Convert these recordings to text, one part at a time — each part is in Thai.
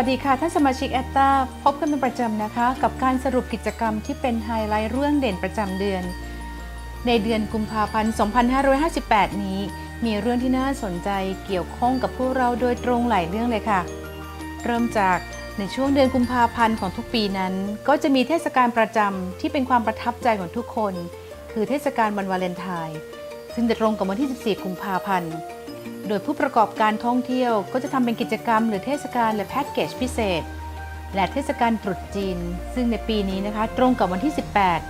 สวัสดีค่ะ ท่านสมาชิกแอตตาพบกันเป็นประจำนะคะ กับการสรุปกิจกรรมที่เป็นไฮไลท์เรื่องเด่นประจำเดือน ในเดือนกุมภาพันธ์ 2558 นี้ มีเรื่องที่น่าสนใจเกี่ยวข้องกับพวกเราโดยตรงหลายเรื่องเลยค่ะ เริ่มจากในช่วงเดือนกุมภาพันธ์ของทุกปีนั้น ก็จะมีเทศกาลประจำที่เป็นความประทับใจของทุกคน คือเทศกาลวันวาเลนไทน์ซึ่งจะตรงกับวันที่ 14 กุมภาพันธ์ โดยผู้ประกอบการท่องเที่ยวก็จะทำเป็นกิจกรรม หรือเทศกาลและแพ็กเกจพิเศษ และเทศกาลตรุษจีน ซึ่งในปีนี้นะคะ ตรงกับวันที่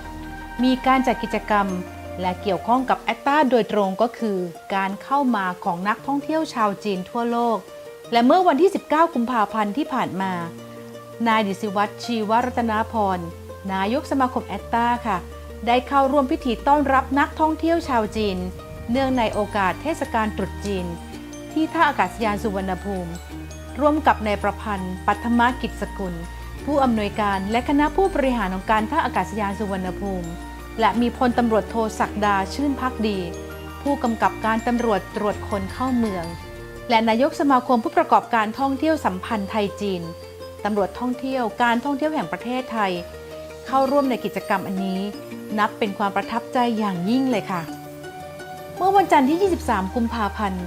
18 มีการจัดกิจกรรม และเกี่ยวข้องกับแอตตาโดยตรงก็คือ การเข้ามาของนักท่องเที่ยวชาวจีนทั่วโลก และเมื่อวันที่ 19 กุมภาพันธ์ที่ผ่านมา นายดิสิวัตรชีวรัตนาพรนายกสมาคมแอตตาค่ะ ได้เข้าร่วมพิธีต้อนรับนักท่องเที่ยวชาวจีน เนื่องในโอกาสเทศกาลตรุษจีน ที่ท่าอากาศยานสุวรรณภูมิ ร่วมกับนายประพันธ์ ปัทมากิจสกุล ผู้อำนวยการและคณะผู้บริหารของการท่าอากาศยานสุวรรณภูมิ และมีพลตำรวจโทศักดาชื่นพักดี ผู้กำกับการตำรวจตรวจคนเข้าเมือง และนายกสมาคมผู้ประกอบการท่องเที่ยวสัมพันธ์ไทยจีนตำรวจท่องเที่ยวการท่องเที่ยวแห่งประเทศไทย เข้าร่วมในกิจกรรมอันนี้ นับเป็นความประทับใจอย่างยิ่งเลยค่ะ เมื่อวันจันทร์ที่ 23 กุมภาพันธ์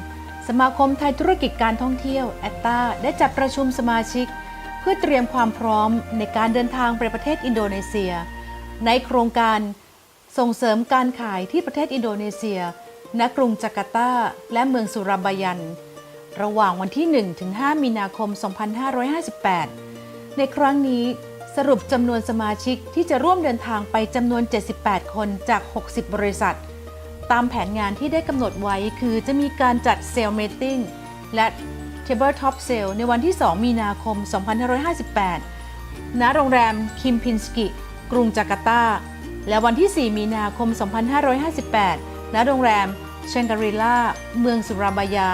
สมาคมไทยธุรกิจการท่องเที่ยวแอตตาได้จัดประชุมสมาชิก เพื่อเตรียมความพร้อมในการเดินทางไปประเทศอินโดนีเซีย ในโครงการส่งเสริมการขายที่ประเทศอินโดนีเซีย ณ กรุงจาการ์ตา และเมืองสุราบายัน ระหว่างวันที่1ถึง5มีนาคม 2558 ในครั้งนี้สรุปจำนวนสมาชิกที่จะร่วมเดินทางไปจำนวน 78 คนจาก 60 บริษัท ตามแผนงานที่ได้กำหนดไว้คือจะมีการจัดเซลล์เมตติ้งและ Table Top Sale ในวันที่ 2 มีนาคม 2558 ณ โรงแรมคิมพินสกิ กรุงจาการ์ตา และวันที่ 4 มีนาคม 2558 ณ โรงแรมเชงกรีล่า เมืองสุราบายา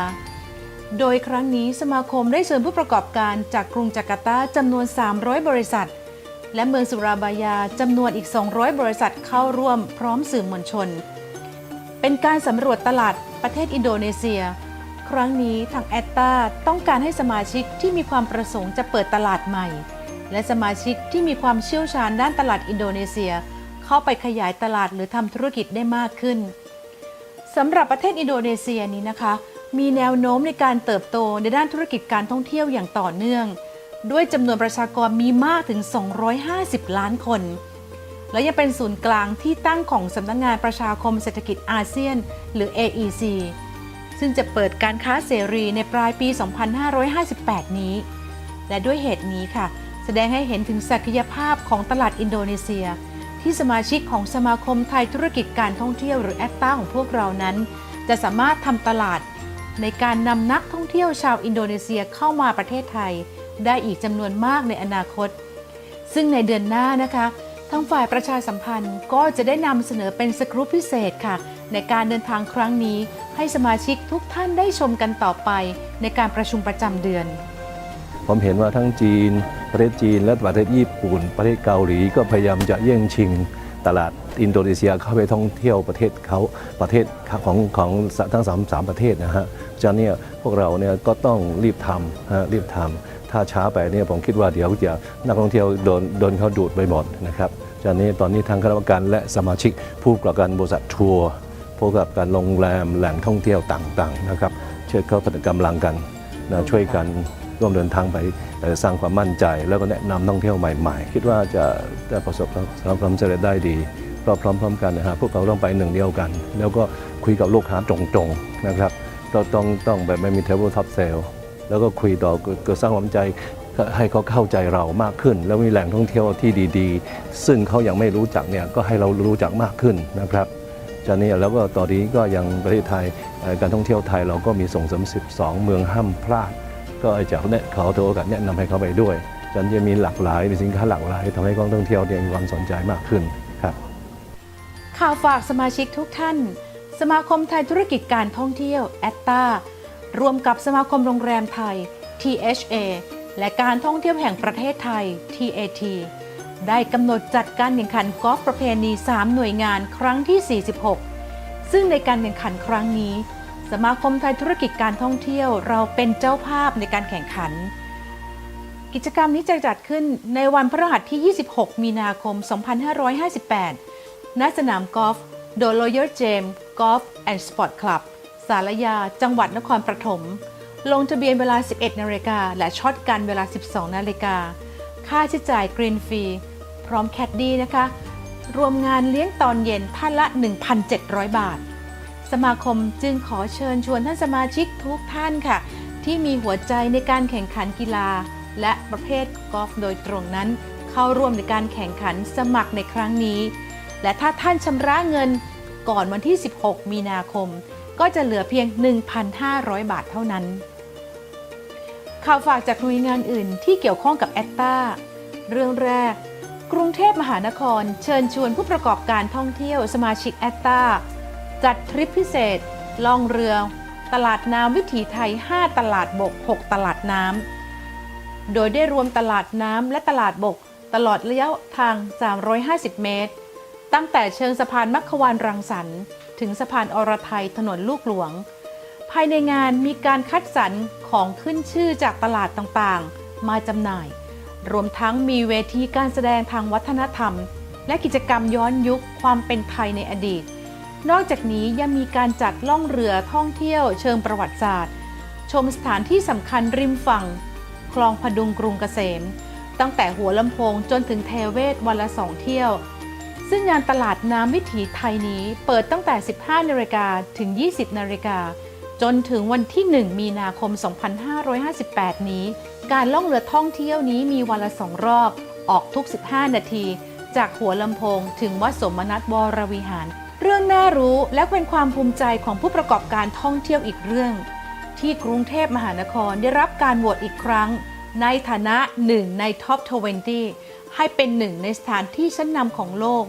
โดยครั้งนี้สมาคมได้เชิญผู้ประกอบการจากกรุงจาการ์ตาจำนวน 300 บริษัท และเมืองสุราบายาจำนวนอีก 200 บริษัทเข้าร่วมพร้อมสื่อมวลชน เป็นการสำรวจตลาดประเทศอินโดนีเซีย ครั้งนี้ทางแอตตาต้องการให้สมาชิกที่มีความประสงค์จะเปิดตลาดใหม่ และสมาชิกที่มีความเชี่ยวชาญด้านตลาดอินโดนีเซีย เข้าไปขยายตลาดหรือทำธุรกิจได้มากขึ้นสำหรับประเทศอินโดนีเซียนี้นะคะ มีแนวโน้มในการเติบโตในด้านธุรกิจการท่องเที่ยวอย่างต่อเนื่อง ด้วยจำนวนประชากรมีมากถึง 250 ล้านคน และยังเป็นศูนย์กลางที่ตั้งของสำนักงงานประชาคมเศรษฐกิจอาเซียน หรือ AEC ซึ่งจะเปิดการค้าเสรีในปลายปี 2558 นี้ และด้วยเหตุนี้ค่ะ แสดงให้เห็นถึงศักยภาพของตลาดอินโดนีเซีย ที่สมาชิกของสมาคมไทยธุรกิจการท่องเที่ยวหรือแอตตาของพวกเรานั้น จะสามารถทำตลาดในการนำนักท่องเที่ยวชาวอินโดนีเซียเข้ามาประเทศไทย ได้อีกจำนวนมากในอนาคต ซึ่งในเดือนหน้านะคะ ทางฝ่ายประชาสัมพันธ์ก็จะได้นำเสนอเป็นสกรูปพิเศษค่ะ ในการเดินทางครั้งนี้ ให้สมาชิกทุกท่านได้ชมกันต่อไปในการประชุมประจำเดือน ผมเห็นว่าทั้งจีน ประเทศจีน และประเทศญี่ปุ่น ประเทศเกาหลีก็พยายามจะแย่งชิงตลาดอินโดนีเซียเข้าไปท่องเที่ยวประเทศเขาประเทศของของทั้งสามสามประเทศนะฮะฉะนั้นเนี่ยพวกเราเนี่ยก็ต้องรีบทำฮะรีบทำ ถ้าช้าไปเนี่ยผมคิดว่าเดี๋ยวจะนักท่องเที่ยวโดนโดนเขาดูดไปหมดนะครับฉะนั้ตอนนี้ทางคณะกรรมการและสมาชิกผู้ประกอบการบริษัททัวร์ผู้ประกอบการโรงแรมแหล่งท่องเที่ยวต่างๆนะครับช่วยเข้าผนึกกำลังกันนะช่วยกันร่วมเดินทางไปสร้างความมั่นใจ แล้วก็แนะนำท่องเที่ยวใหม่ๆ คิดว่าจะจะประสบความสำเร็จได้ดีก็พร้อมๆกันนะฮะพวกเราต้องไปหนึ่งเดียวกัน แล้วก็คุยกับลูกค้าตรงๆนะครับเราต้องต้องแบบไม่มีเทเบิลท็อปเซล แล้วก็คุยต่อเก็ก็สร้างความใจให้เขาเข้าใจเรามากขึ้น แล้วมีแหล่งท่องเที่ยวที่ดีๆ ซึ่งเขายังไม่รู้จักเนี่ยก็ให้เรารู้จักมากขึ้นนะครับจากนี้แล้วก็ตอนนี้ก็ยังประเทศไทยการท่องเที่ยวไทยเราก็มีส่งเสริม 12 เมืองห้ามพลาด ก็จะเนี่ยขอถือโอกาสแนะนำให้เขาไปด้วยจนจะมีหลากหลายมีสินค้าหลากหลายทำให้กองท่องเที่ยวเนี่ยมีความสนใจมากขึ้นครับข่าวฝากสมาชิกทุกท่าน สมาคมไทยธุรกิจการท่องเที่ยวแอตตา ร่วมกับสมาคมโรงแรมไทย THA และการท่องเที่ยวแห่งประเทศไทย TAT ได้กำหนดจัดการแข่งขันกอล์ฟประเพณี 3 หน่วยงานครั้งที่ 46 ซึ่งในการแข่งขันครั้งนี้ สมาคมไทยธุรกิจการท่องเที่ยวเราเป็นเจ้าภาพในการแข่งขัน กิจกรรมนี้จะจัดขึ้นในวันพฤหัสที่ 26 มีนาคม 2558 ณ สนามกอล์ฟโดโลเยอร์เจมกอล์ฟแอนด์สปอร์ตคลับ สารยา จังหวัดนครปฐม ลงทะเบียนเวลา 11 นาฬิกา และช็อตกันเวลา 12 นาฬิกา ค่าใช้จ่ายกรีนฟรี พร้อมแคดดี้นะคะ รวมงานเลี้ยงตอนเย็นท่านละ 1,700 บาท สมาคมจึงขอเชิญชวนท่านสมาชิกทุกท่านค่ะ ที่มีหัวใจในการแข่งขันกีฬา และประเภทกอล์ฟโดยตรงนั้น เข้าร่วมในการแข่งขันสมัครในครั้งนี้ และถ้าท่านชำระเงินก่อนวันที่ 16 มีนาคม ก็จะเหลือเพียง 1,500 บาทเท่านั้น ข่าวฝากจากหน่วยงานอื่นที่เกี่ยวข้องกับแอตตาเรื่องแรก กรุงเทพมหานครเชิญชวนผู้ประกอบการท่องเที่ยวสมาชิกแอตตาจัดทริปพิเศษ ล่องเรือ ตลาดน้ำวิถีไทย 5 ตลาดบก 6 ตลาดน้ำ โดยได้รวมตลาดน้ำและตลาดบกตลอดระยะทาง 350 เมตร ตั้งแต่เชิงสะพานมัคควานรังสรรค์ ถึงสะพานอรไทยถนนลูกหลวง ภายในงานมีการคัดสรรของขึ้นชื่อจากตลาดต่างๆ มาจำหน่าย รวมทั้งมีเวทีการแสดงทางวัฒนธรรม และกิจกรรมย้อนยุคความเป็นไทยในอดีต นอกจากนี้ยังมีการจัดล่องเรือท่องเที่ยวเชิงประวัติศาสตร์ ชมสถานที่สำคัญริมฝั่ง คลองพดุงกรุงเกษม ตั้งแต่หัวลำโพงจนถึงเทเวศวันละสองเที่ยว ซึ่งงานตลาดน้ำวิถีไทยนี้เปิดตั้งแต่ 15นาฬิกาถึง 20นาฬิกาจนถึงวันที่ 1 มีนาคม 2558 นี้ การล่องเรือท่องเที่ยวนี้มีวันละสองรอบ ออกทุก 15 นาที จากหัวลำโพงถึงวัดสมนัตวรวิหาร เรื่องน่ารู้และเป็นความภูมิใจของผู้ประกอบการท่องเที่ยวอีกเรื่อง ที่กรุงเทพมหานครได้รับการโหวตอีกครั้ง ในฐานะหนึ่งในท็อป 20 ให้เป็นหนึ่งในสถานที่ชั้นนำของโลก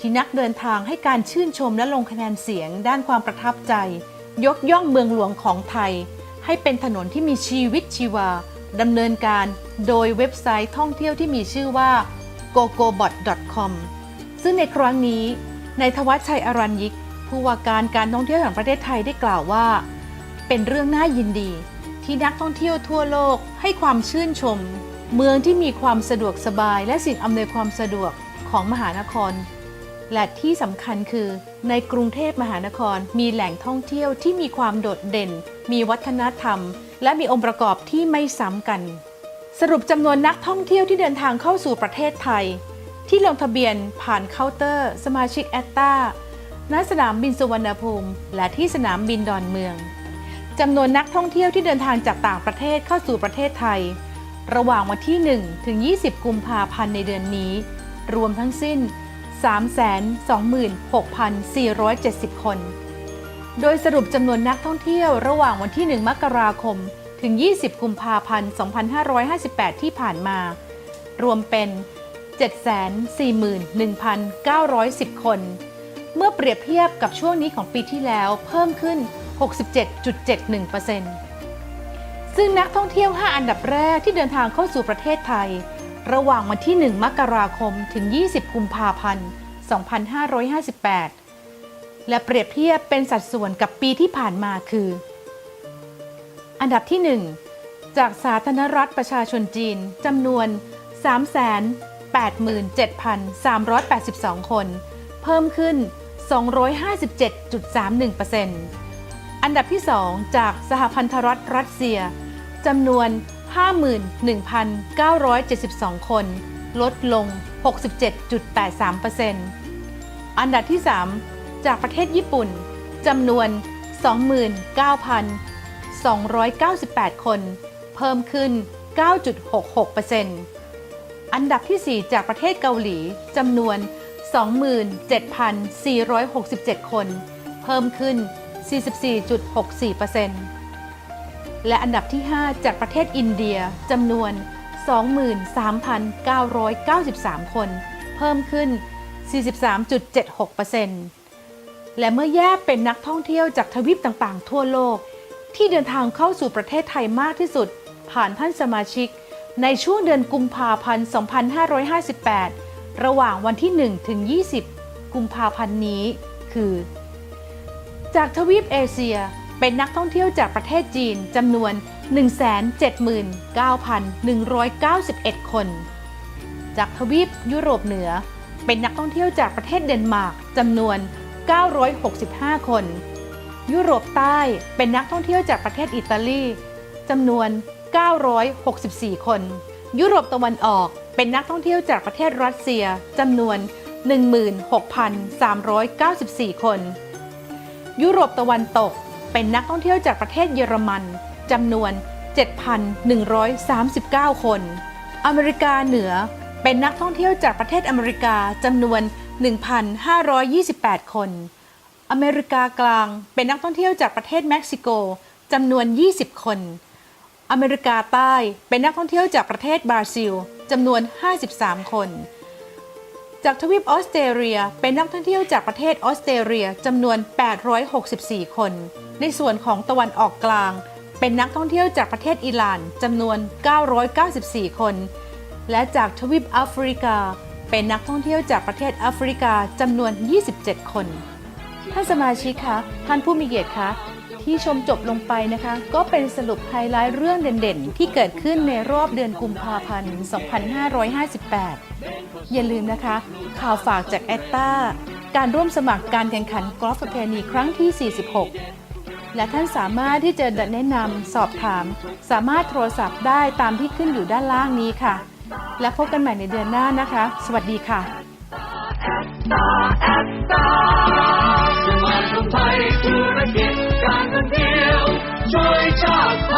ที่นักเดินทางให้การชื่นชมและลงคะแนนเสียงด้านความประทับใจ ยกย่องเมืองหลวงของไทย ให้เป็นถนนที่มีชีวิตชีวาดำเนินการโดยเว็บไซต์ท่องเที่ยวที่มีชื่อว่า gogobot.com ซึ่งในครั้งนี้นายทวัชชัยอรัญยิก ผู้ว่าการการท่องเที่ยวแห่งประเทศไทยได้กล่าวว่า เป็นเรื่องน่ายินดี ที่นักท่องเที่ยวทั่วโลกให้ความชื่นชม เมืองที่มีความสะดวกสบายและสิ่งอำนวยความสะดวกของมหานคร และที่สำคัญคือในกรุงเทพมหานครมีแหล่งท่องเที่ยวที่มีความโดดเด่น มีวัฒนธรรม และมีองค์ประกอบที่ไม่ซ้ำกัน สรุปจำนวนนักท่องเที่ยวที่เดินทางเข้าสู่ประเทศไทย ที่ลงทะเบียนผ่านเคาน์เตอร์ สมาชิกแอตตาณสนามบินสุวรรณภูมิ และที่สนามบินดอนเมืองจำนวนนักท่องเที่ยวที่เดินทางจากต่างประเทศเข้าสู่ประเทศไทย ระหว่างวันที่ 1 ถึง 20 กุมภาพันธ์ในเดือนนี้ รวมทั้งสิ้น 326,470 คน โดยสรุปจำนวนนักท่องเที่ยวระหว่างวันที่ 1 มกราคม ถึง 20 กุมภาพันธ์ 2558 ที่ผ่านมา รวมเป็น 741,910 คน เมื่อเปรียบเทียบกับช่วงนี้ของปีที่แล้วเพิ่มขึ้น 67.71% ซึ่งนักท่องเที่ยว 5 อันดับแรกที่เดินทางเข้าสู่ประเทศไทย ระหว่างวันที่ 1 มกราคมถึง 20 กุมภาพันธ์ 2558 และเปรียบเทียบเป็นสัดส่วนกับปีที่ผ่านมาคือ อันดับที่ 1 จากสาธารณรัฐประชาชนจีนจำนวน 387,382 คน เพิ่มขึ้น 257.31% อันดับที่ 2 จากสหพันธรัฐรัสเซียจำนวน 51,972 คน ลดลง 67.83%อันดับที่ 3 จากประเทศญี่ปุ่นจำนวน 29,298 คน เพิ่มขึ้น 9.66%อันดับที่ 4 จากประเทศเกาหลีจำนวน 27,467 คน เพิ่มขึ้น 44.64%และอันดับที่ 5 จากประเทศอินเดียจำนวน 23,993 คน เพิ่มขึ้น 43.76%และเมื่อแยกเป็นนักท่องเที่ยวจากทวีปต่างๆ ทั่วโลก ที่เดินทางเข้าสู่ประเทศไทยมากที่สุด ผ่านท่านสมาชิก ในช่วงเดือนกุมภาพันธ์ 2558 ระหว่างวันที่ 1 ถึง 20 กุมภาพันธ์นี้คือ จากทวีปเอเชีย เป็นนักท่องเที่ยวจากประเทศจีนจำนวน 179,191 คน จากทวีปยุโรปเหนือ เป็นนักท่องเที่ยวจากประเทศเดนมาร์กจำนวน 965 คน ยุโรปใต้เป็นนักท่องเที่ยวจากประเทศอิตาลีจำนวน 964 คน ยุโรปตะวันออกเป็นนักท่องเที่ยวจากประเทศรัสเซียจำนวน 16,394 คน ยุโรปตะวันตก เป็นนักท่องเที่ยวจากประเทศเยอรมันจำนวน 7,139 คน อเมริกาเหนือเป็นนักท่องเที่ยวจากประเทศอเมริกาจำนวน 1,528 คน อเมริกากลางเป็นนักท่องเที่ยวจากประเทศเม็กซิโกจำนวน 20 คน อเมริกาใต้เป็นนักท่องเที่ยวจากประเทศบราซิลจำนวน 53 คน จากทวีปออสเตรเลียเป็นนักท่องเที่ยวจากประเทศออสเตรเลียจำนวน 864 คน ในส่วนของตะวันออกกลาง เป็นนักท่องเที่ยวจากประเทศอิหร่านจำนวน 994 คน และจากทวีปแอฟริกา เป็นนักท่องเที่ยวจากประเทศแอฟริกาจำนวน 27 คน ท่านสมาชิกคะ ท่านผู้มีเกียรติคะที่ชมจบลงไปนะคะ ก็เป็นสรุปไฮไลท์เรื่องเด่นๆ ที่เกิดขึ้นในรอบเดือนกุมภาพันธ์ 2558 อย่าลืมนะคะ ข่าวฝากจากแอตตาการร่วมสมัครการแข่งขันกอล์ฟประเพณีครั้งที่ 46 และท่านสามารถที่จะแนะนำสอบถาม สามารถโทรศัพท์ได้ตามที่ขึ้นอยู่ด้านล่างนี้ค่ะ และพบกันใหม่ในเดือนหน้านะคะ สวัสดีค่ะสมาคมไทยธุรกิจการท่องเที่ยวช่วยชาติ